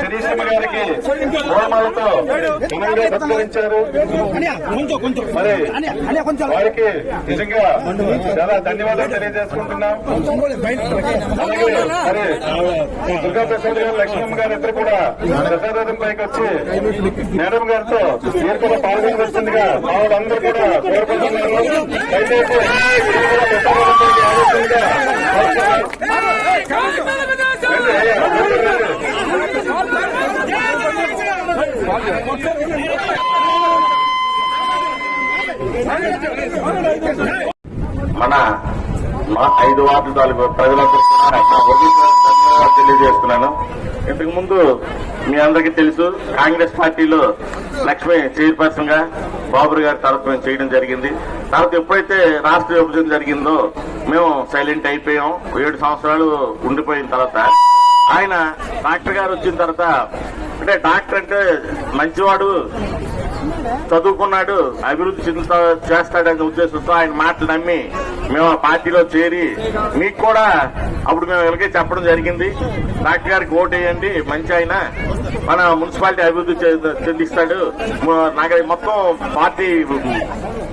శిరీషమ్మ గారికి ఘనంగా సత్కరించారు. మరి వారికి నిజంగా చాలా ధన్యవాదాలు తెలియజేసుకుంటున్నాం. అలాగే మరి దుర్గా ప్రసాద్ గారు లక్ష్మమ్మ గారు ఇద్దరు కూడా ప్రసాదం పైకి వచ్చి మేడం గారితో మీరు కూడా పాల్గొనవలసిందిగా వాళ్ళందరూ కూడా కోరుకుంటున్నారు దయచేసి ప్రసాదం పైకి మన మా ఐదు వార్డు తాలూకు ప్రజలందరూ తెలియజేస్తున్నాను. ఇంతకు ముందు మీ అందరికీ తెలుసు కాంగ్రెస్ పార్టీలో లక్ష్మి చైర్పర్సన్గా బాబు గారి తరఫున చేయడం జరిగింది. తర్వాత ఎప్పుడైతే రాష్ట్ర విభజన జరిగిందో మేము సైలెంట్ అయిపోయాం. ఏడు సంవత్సరాలు ఉండిపోయిన తర్వాత ఆయన డాక్టర్ గారు వచ్చిన తర్వాత అంటే డాక్టర్ అంటే మంచివాడు చదువుకున్నాడు అభివృద్ధి చెందుతా చేస్తాడనే ఉద్దేశంతో ఆయన మాటలు నమ్మి మేము ఆ పార్టీలో చేరి మీకు కూడా అప్పుడు మేము ఇలాగే చెప్పడం జరిగింది. డాక్టర్ గారికి ఓటు వేయండి మంచి ఆయన. మన మున్సిపాలిటీ అభివృద్ధి చెందిస్తాడు. నాకు మొత్తం పార్టీ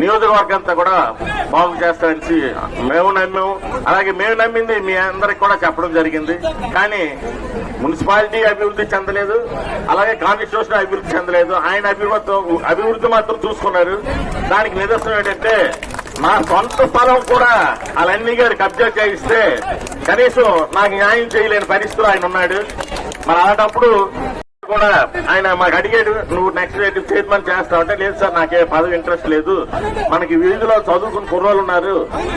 నియోజకవర్గం అంతా కూడా బాగు చేస్తాడని మేము నమ్మాము అలాగే మేము నమ్మింది మీ అందరికి కూడా చెప్పడం జరిగింది. కానీ మున్సిపాలిటీ అభివృద్ధి చెందలేదు. అలాగే కాన్స్టిట్యూషన్ అభివృద్ధి చెందలేదు. ఆయన అభివృద్ధి అభివృద్ధి మాత్రం చూసుకున్నారు. దానికి నిదర్శనం ఏంటంటే నా సొంత స్థలం కూడా అలాన్ని గారు కబ్జా చేయిస్తే కనీసం నాకు న్యాయం చేయలేని పరిస్థితులు ఆయన ఉన్నాడు. మరి అలాంటప్పుడు కూడా ఆయన మాకు అడిగాడు నువ్వు నెక్స్ట్ రేట్ చైర్మన్ చేస్తావు అంటే లేదు సార్ నాకే పదవి ఇంట్రెస్ట్ లేదు. మనకి వీధిలో చదువుకున్న కుర్రోళ్ళు ఉన్నారు.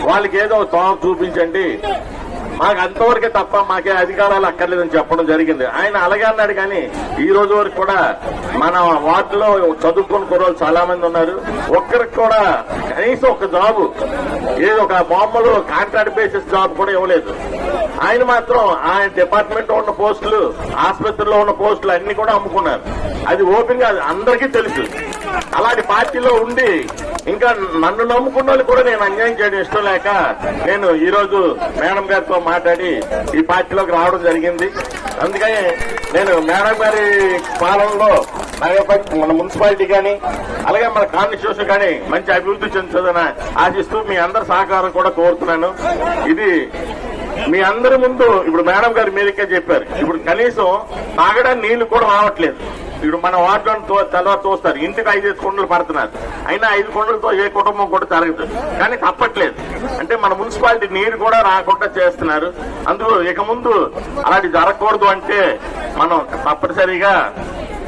వాళ్ళకి ఏదో తోవ చూపించండి. మాకు అంతవరకే తప్ప మాకే అధికారాలు అక్కర్లేదని చెప్పడం జరిగింది. ఆయన అలాగే అన్నాడు కానీ ఈ రోజు వరకు కూడా మన వార్డులో చదువుకున్న కుర్రోలు చాలా మంది ఉన్నారు. ఒక్కరికి కూడా కనీసం ఒక జాబు ఏదో ఒక మామూలు కాంట్రాక్ట్ బేసిస్ జాబ్ కూడా ఇవ్వలేదు. ఆయన మాత్రం ఆయన డిపార్ట్మెంట్ ఉన్న పోస్టులు ఆసుపత్రిలో ఉన్న పోస్టులు అన్ని కూడా అమ్ముకున్నారు. అది ఓపెన్గా అందరికీ తెలుసు. అలాంటి పార్టీలో ఉండి ఇంకా నన్ను నమ్ముకున్న వాళ్ళు కూడా నేను అన్యాయం చేయడం ఇష్టం లేక నేను ఈ రోజు మేడం గారితో మాట్లాడి ఈ పార్టీలోకి రావడం జరిగింది. అందుకని నేను మేడం గారి పాలనలో నాగపల్లి మన మున్సిపాలిటీ కానీ అలాగే మన కాన్స్టిట్యూషన్ కానీ మంచి అభివృద్ధి చెందుతుందని ఆశిస్తూ మీ అందరి సహకారం కూడా కోరుతున్నాను. ఇది మీ అందరి ముందు ఇప్పుడు మేడం గారు మీదకే చెప్పారు. ఇప్పుడు కనీసం తాగడానికి నీళ్ళు కూడా రావట్లేదు. ఇప్పుడు మన వార్డులను తర్వాత చూస్తారు ఇంటికి ఐదు కొండలు పడుతున్నారు. అయినా ఐదు కొండలతో ఏ కుటుంబం కూడా జరగదు కానీ తప్పట్లేదు. అంటే మన మున్సిపాలిటీ నీరు కూడా రాకుండా చేస్తున్నారు. అందులో ఇక ముందు అలాంటి జరగకూడదు అంటే మనం తప్పనిసరిగా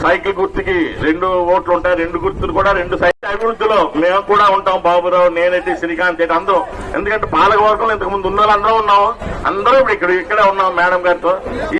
సైకిల్ గుర్తుకి రెండు ఓట్లు ఉంటాయి రెండు గుర్తులు కూడా రెండు సైకిల్ అభివృద్ధిలో మేము కూడా ఉంటాం బాబురావు నేనైతే శ్రీకాంత్ అయితే అందరం. ఎందుకంటే పాలకవర్గంలో ఇంతకు ముందు ఉన్న. వాళ్ళందరూ ఉన్నాము అందరూ ఇప్పుడు ఇక్కడ ఇక్కడే ఉన్నాం మేడం గారితో.